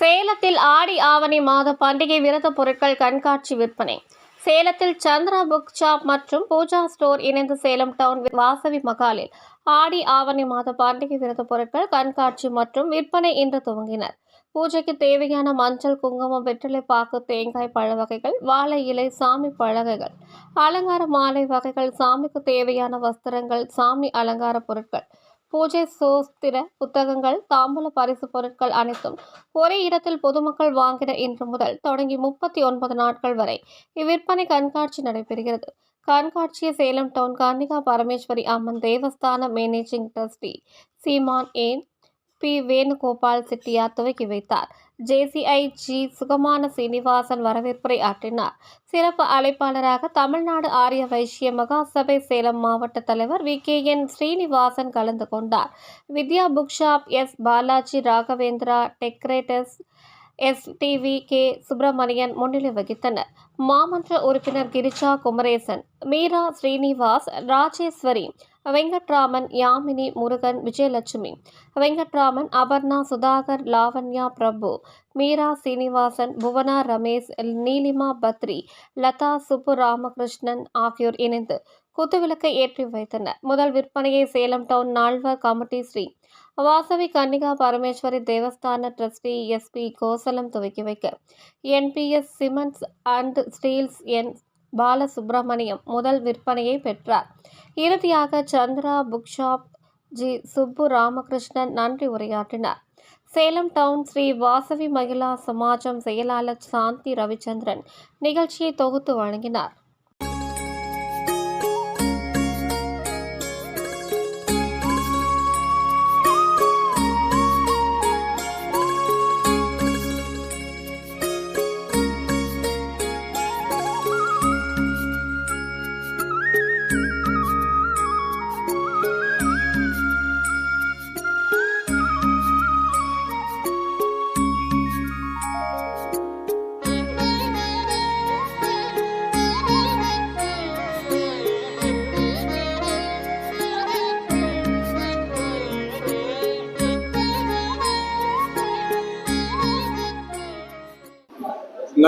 சேலத்தில் ஆடி ஆவணி மாத பண்டிகை விரத பொருட்கள் கண்காட்சி விற்பனை. சேலத்தில் சந்திரா புக் ஷாப் மற்றும் பூஜா ஸ்டோர் இணைந்து சேலம் டவுன் வாசவி மகாலில் ஆடி ஆவணி மாத பண்டிகை விரத பொருட்கள் கண்காட்சி மற்றும் விற்பனை இன்று துவங்கினர். பூஜைக்கு தேவையான மஞ்சள் குங்குமம் வெற்றிலை பாக்கு தேங்காய் பழ வகைகள் வாழை இலை சாமி பலகைகள் அலங்கார மாலை வகைகள் சாமிக்கு தேவையான வஸ்திரங்கள் சாமி அலங்கார பொருட்கள் பூஜை சோஸ்திர புத்தகங்கள் தாம்பூல பரிசு பொருட்கள் அனைத்தும் ஒரே இடத்தில் பொதுமக்கள் வாங்கின இன்று முதல் தொடங்கி முப்பத்தி ஒன்பது நாட்கள் வரை இவ்விற்பனை கண்காட்சி நடைபெறுகிறது. கண்காட்சியை சேலம் டவுன் கன்னிகா பரமேஸ்வரி அம்மன் தேவஸ்தான மேனேஜிங் ட்ரஸ்டி சீமான் ஏன் பி. வேணுகோபால் செட்டியார் துவக்கி வைத்தார். JCI G. சுகமான சீனிவாசன் வரவேற்புரை ஆற்றினார். சிறப்பு அழைப்பாளராக தமிழ்நாடு ஆரிய வைசிய மகாசபை சேலம் மாவட்ட தலைவர் வி. கே. என். ஸ்ரீனிவாசன் கலந்து கொண்டார். Vidya book shop S. Balaji Raghavendra decorators S. TV K. Subramanian முன்னிலை வகித்தனர். மாமன்ற உறுப்பினர் கிரிஜா குமரேசன் மீரா ஸ்ரீனிவாஸ் ராஜேஸ்வரி வெங்கட்ராமன் யாமினி முருகன் விஜயலட்சுமி. வெங்கட்ராமன் அபர்ணா சுதாகர் லாவண்யா பிரபு. மீரா சீனிவாசன் புவனா ரமேஷ் நீலிமா பத்ரி லதா சுப்பு ராமகிருஷ்ணன் ஆகியோர் இணைந்து குத்துவிளக்கை ஏற்றி வைத்தனர். முதல் விற்பனையை சேலம் டவுன் நால்வர் கமிட்டி ஸ்ரீ வாசவி கன்னிகா பரமேஸ்வரி தேவஸ்தான டிரஸ்டி எஸ்பி கோசலம் துவக்கி வைக்க. NPS cements and steels N Balasubramaniam முதல் விற்பனையை பெற்றார். இறுதியாக Chandra book shop G. Subbu Ramakrishnan நன்றி உரையாற்றினார். சேலம் டவுன் ஸ்ரீ வாசவி மகிழா சமாஜம் செயலாளர் சாந்தி ரவிச்சந்திரன் நிகழ்ச்சியை தொகுத்து வழங்கினார்.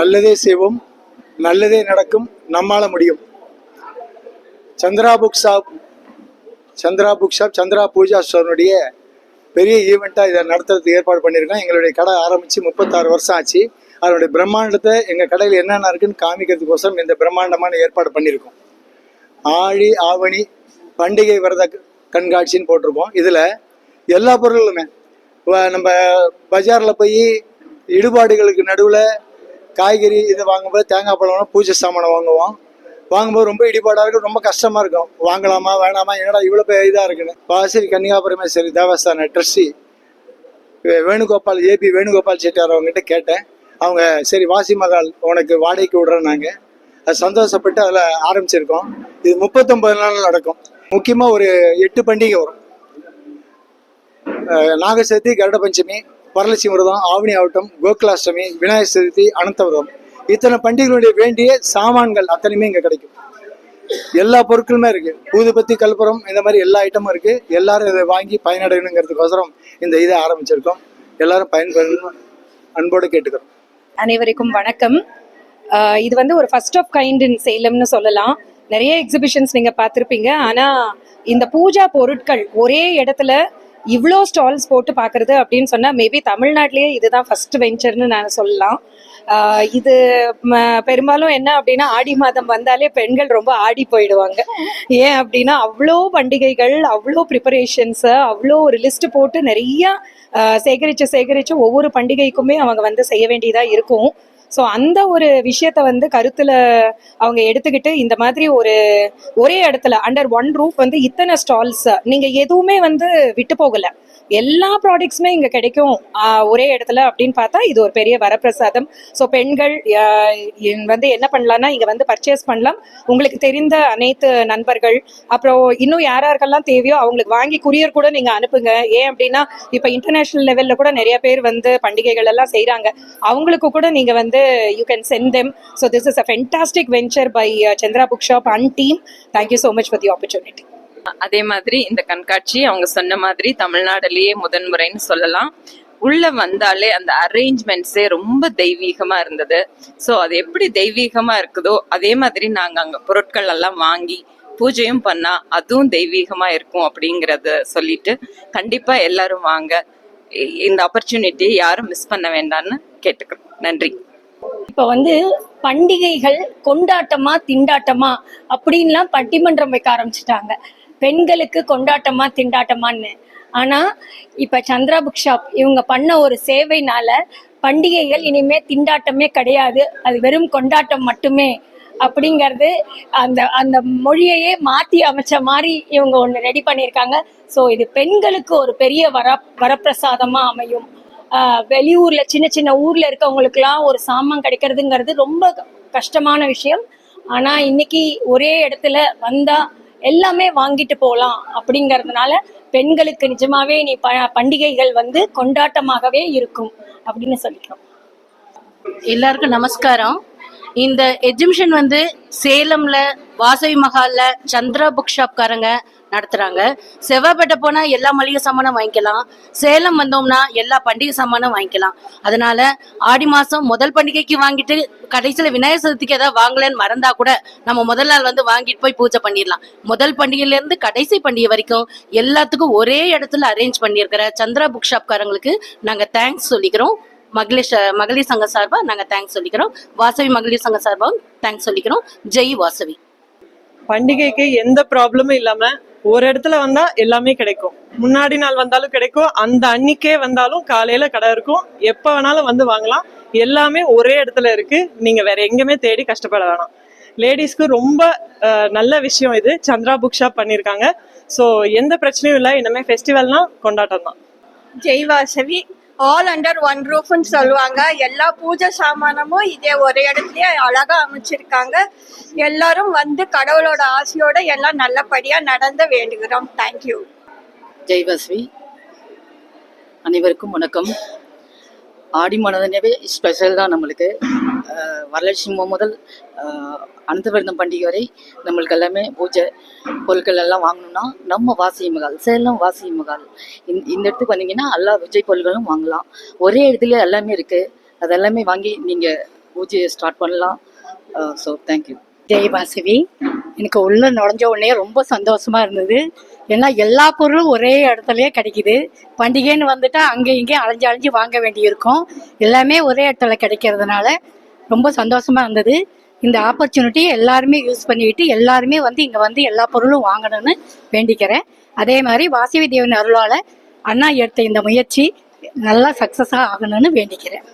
நல்லதே செய்வோம் நல்லதே நடக்கும் நம்மால முடியும். Chandra book shop Chandra book shop Chandra Pooja ஸ்டோருடைய பெரிய ஈவெண்ட்டாக இதை நடத்துறதுக்கு ஏற்பாடு பண்ணியிருக்கோம் எங்களுடைய கடை ஆரம்பித்து முப்பத்தாறு வருஷம் ஆச்சு. அதனுடைய பிரம்மாண்டத்தை எங்கள் கடையில் என்னென்ன இருக்குன்னு காமிக்கிறதுக்கோசரம் இந்த பிரம்மாண்டமான ஏற்பாடு பண்ணியிருக்கோம். ஆழி ஆவணி பண்டிகை விரத கண்காட்சின்னு போட்டிருப்போம் இதில் எல்லா பொருளுமே நம்ம பஜாரில் போய் இடுபாடுகளுக்கு நடுவில் காய்கறி இது வாங்கும்போது தேங்காய் பழம் பூஜை சாமானம் வாங்குவோம். வாங்கும்போது ரொம்ப இடிபாடாக இருக்கும் ரொம்ப கஷ்டமாக இருக்கும். வாங்கலாமா வேணாமா என்னடா இவ்வளோ இதாக இருக்குன்னு. வாசரி கன்னிகாபுரமே சரி தேவஸ்தான ட்ரஸ்டி வேணுகோபால் ஏபி வேணுகோபால் செட்டியார் அவங்ககிட்ட கேட்டேன். அவங்க சரி வாசி மகால் உனக்கு வாடகைக்கு விடுறேன்னாங்க அது சந்தோஷப்பட்டு அதில் ஆரம்பிச்சிருக்கோம். இது முப்பத்தொம்பது நாள் நடக்கும். முக்கியமாக ஒரு எட்டு பண்டிகை வரும். அஹ் கருட பஞ்சமி வரலட்சுமி விரதம் ஆவணி ஆவட்டம் கோகுலாஷ்டமி விநாயகர் சதுர்த்தி அனந்த விரதம் இத்தனை பண்டிகைகளுடைய வேண்டிய சாமான்கள் அத்தனையுமே இங்கே கிடைக்கும். எல்லா பொருட்களுமே இருக்கு. ஊதுபத்தி கல்புரம் இந்த மாதிரி எல்லா ஐட்டமும் இருக்கு. எல்லாரும் இதை வாங்கி பயனடையணுங்கிறதுக்கோசரம் இந்த இதை ஆரம்பிச்சிருக்கோம். எல்லாரும் பயன்பெறணும் அன்போடு கேட்டுக்கிறோம். அனைவருக்கும் வணக்கம். இது வந்து ஒரு ஃபர்ஸ்ட் ஆஃப் கைண்ட் இன் சேலம்னு சொல்லலாம். நிறைய எக்ஸிபிஷன்ஸ் நீங்க பார்த்துருப்பீங்க. ஆனா இந்த பூஜா பொருட்கள் ஒரே இடத்துல இவ்வளோ ஸ்டால்ஸ் போட்டு பார்க்குறது அப்படின்னு சொன்னால் மேபி தமிழ்நாட்டிலேயே இதுதான் ஃபர்ஸ்ட் வெஞ்சர்னு நான் சொல்லலாம். இது ம- பெரும்பாலும் என்ன அப்படின்னா ஆடி மாதம் வந்தாலே பெண்கள் ரொம்ப ஆடி போயிடுவாங்க. ஏன் அப்படின்னா அவ்வளோ பண்டிகைகள் அவ்வளோ ப்ரிப்பரேஷன்ஸு அவ்வளோ ஒரு லிஸ்ட் போட்டு நிறையா சேகரித்து சேகரித்து ஒவ்வொரு பண்டிகைக்குமே அவங்க வந்து செய்ய வேண்டியதாக இருக்கும். ஸோ அந்த ஒரு விஷயத்த வந்து கருத்தில் அவங்க எடுத்துக்கிட்டு இந்த மாதிரி ஒரு ஒரே இடத்துல அண்டர் ஒன் ரூப் வந்து இத்தனை ஸ்டால்ஸ் நீங்கள் எதுவுமே வந்து விட்டு போகலை. எல்லா ப்ராடக்ட்ஸுமே இங்கே கிடைக்கும் ஒரே இடத்துல அப்படின்னு பார்த்தா இது ஒரு பெரிய வரப்பிரசாதம். ஸோ பெண்கள் வந்து என்ன பண்ணலாம்னா இங்கே வந்து பர்ச்சேஸ் பண்ணலாம். உங்களுக்கு தெரிந்த அனைத்து நண்பர்கள் அப்புறம் இன்னும் யார் யாருக்கெல்லாம் தேவையோ அவங்களுக்கு வாங்கி குரியர் கூட நீங்கள் அனுப்புங்க. ஏன் அப்படின்னா இப்போ இன்டர்நேஷ்னல் லெவலில் கூட நிறைய பேர் வந்து பண்டிகைகள் எல்லாம் செய்கிறாங்க அவங்களுக்கு கூட நீங்கள் வந்து you can send them so this is a fantastic venture by Chandra book shop and team thank you so much for the opportunity அதே மாதிரி இந்த கண்காட்சி அவங்க சொன்ன மாதிரி தமிழ்நாடுலயே முதன்முறைன்னு சொல்லலாம். உள்ள வந்தாலே அந்த அரேஞ்ச்மெண்ட்ஸே ரொம்ப தெய்வீகமா இருந்தது. ஸோ அது எப்படி தெய்வீகமா இருக்குதோ அதே மாதிரி நாங்க அங்க பொருட்கள் எல்லாம் வாங்கி பூஜையும் பண்ணா அதுவும் தெய்வீகமா இருக்கும் அப்படிங்கறத சொல்லிட்டு கண்டிப்பா எல்லாரும் வாங்க. இந்த ஆப்பர்ச்சுனிட்டியை யாரும் மிஸ் பண்ண வேண்டாம்னு கேட்டுக்கிறோம். நன்றி. இப்போ வந்து பண்டிகைகள் கொண்டாட்டமா திண்டாட்டமா அப்படின்லாம் பட்டிமன்றம் வைக்க ஆரம்பிச்சிட்டாங்க. பெண்களுக்கு கொண்டாட்டமா திண்டாட்டமான்னு. ஆனா இப்ப சந்திரா புக் ஷாப் இவங்க பண்ண ஒரு சேவைனால பண்டிகைகள் இனிமே திண்டாட்டமே கிடையாது. அது வெறும் கொண்டாட்டம் மட்டுமே அப்படிங்கிறது அந்த அந்த மொழியையே மாத்தி அமைச்ச மாதிரி இவங்க ஒன்று ரெடி பண்ணியிருக்காங்க. ஸோ இது பெண்களுக்கு ஒரு பெரிய வர வரப்பிரசாதமாக அமையும். வெளியூர்ல சின்ன சின்ன ஊர்ல இருக்கவங்களுக்குலாம் ஒரு சாமான் கிடைக்கிறதுங்கிறது ரொம்ப கஷ்டமான விஷயம். ஆனா இன்னைக்கு ஒரே இடத்துல வந்தா எல்லாமே வாங்கிட்டு போகலாம் அப்படிங்கறதுனால பெண்களுக்கு நிஜமாவே நீ ப பண்டிகைகள் வந்து கொண்டாட்டமாகவே இருக்கும் அப்படின்னு சொல்லிக்கிறோம். எல்லாருக்கும் நமஸ்காரம். இந்த எக்ஸிபிஷன் வந்து சேலம்ல வாசவி மஹால்ல சந்திரா புக் ஷாப்காரங்க நடத்துறாங்க. செவ்வாய்ப்பேட்டை போனா எல்லா மளிகை சாமானும் வாங்கிக்கலாம். சேலம் வந்தோம்னா எல்லா பண்டிகை சாமானும் வாங்கிக்கலாம். அதனால ஆடி மாசம் முதல் பண்டிகைக்கு வாங்கிட்டு கடைசியில விநாயகர் சதுர்த்திக்கு ஏதாவது வாங்கலன்னு மறந்தா கூட நம்ம முதல் நாள் வந்து வாங்கிட்டு போய் பூஜை பண்ணிடலாம். முதல் பண்டிகையில இருந்து கடைசி பண்டிகை வரைக்கும் எல்லாத்துக்கும் ஒரே இடத்துல அரேஞ்ச் பண்ணியிருக்கிற சந்திரா புக் ஷாப்காரங்களுக்கு நாங்க தேங்க்ஸ் சொல்லிக்கிறோம். மகளிர் மகளிர் சங்க சார்பா நாங்க தேங்க்ஸ் சொல்லிக்கிறோம். வாசவி மகளிர் சங்க சார்பாகவும் தேங்க்ஸ் சொல்லிக்கிறோம். ஜெய் வாசவி. பண்டிகைக்கு எந்த ப்ராப்ளமும் இல்லாம ஒரு இடத்துல வந்தா எல்லாமே கிடைக்கும். முன்னாடி நாள் வந்தாலும் கிடைக்கும். அந்த அன்னிக்கே வந்தாலும் காலையில கடை இருக்கும். எப்ப வேணாலும் வந்து வாங்கலாம். எல்லாமே ஒரே இடத்துல இருக்கு. நீங்க வேற எங்கேயுமே தேடி கஷ்டப்பட வேணாம். லேடிஸ்க்கு ரொம்ப நல்ல விஷயம் இது. சந்திரா புக் ஷாப் பண்ணியிருக்காங்க. ஸோ எந்த பிரச்சனையும் இல்லை. இனிமே ஃபெஸ்டிவல்னா கொண்டாட்டம் தான். Jai Vasavi. All under one ரூஃப்னு சொல்லுவாங்க. எல்லா பூஜை சாமானமும் இதே ஒரே இடத்துலயே அழகா அமைச்சிருக்காங்க. எல்லாரும் வந்து கடவுளோட ஆசையோட எல்லாம் நல்லபடியா நடந்து வேண்டுகிறோம். தேங்க்யூ ஜெய்வஸ்வி அனைவருக்கும் வணக்கம். ஆடி மனதனவே ஸ்பெஷல் தான் நம்மளுக்கு. வரலட்சுமி முதல் அனந்தவர்தம் அனந்தவிரதம் பண்டிகை வரை நம்மளுக்கு எல்லாமே பூஜை பொருட்கள் எல்லாம் வாங்கணும்னா நம்ம வாசி மகால் சேலம் வாசி மகால். இந்த இந்த இடத்துக்கு வந்தீங்கன்னா எல்லா விஜய் பொருட்களும் வாங்கலாம். ஒரே இடத்துல எல்லாமே இருக்கு. அது எல்லாமே வாங்கி நீங்க பூஜையை ஸ்டார்ட் பண்ணலாம். ஸோ தேங்க்யூ ஜெய் வாசவி எனக்கு உள்ள நுழைஞ்ச உடனே ரொம்ப சந்தோஷமா இருந்தது. ஏன்னா எல்லா பொருளும் ஒரே இடத்துலயே கிடைக்குது. பண்டிகைன்னு வந்துட்டா அங்கே இங்கே அலைஞ்சு அலைஞ்சு வாங்க வேண்டியிருக்கும். எல்லாமே ஒரே இடத்துல கிடைக்கிறதுனால ரொம்ப சந்தோஷமா இருந்தது. இந்த ஆப்பர்ச்சுனிட்டி எல்லாருமே யூஸ் பண்ணிக்கிட்டு எல்லாருமே வந்து இங்கே வந்து எல்லா பொருளும் வாங்கணும்னு வேண்டிக்கிறேன். அதே மாதிரி வாசவி தேவன் அருளால் அண்ணா எடுத்த இந்த முயற்சி நல்லா சக்ஸஸாக ஆகணும்னு வேண்டிக்கிறேன்.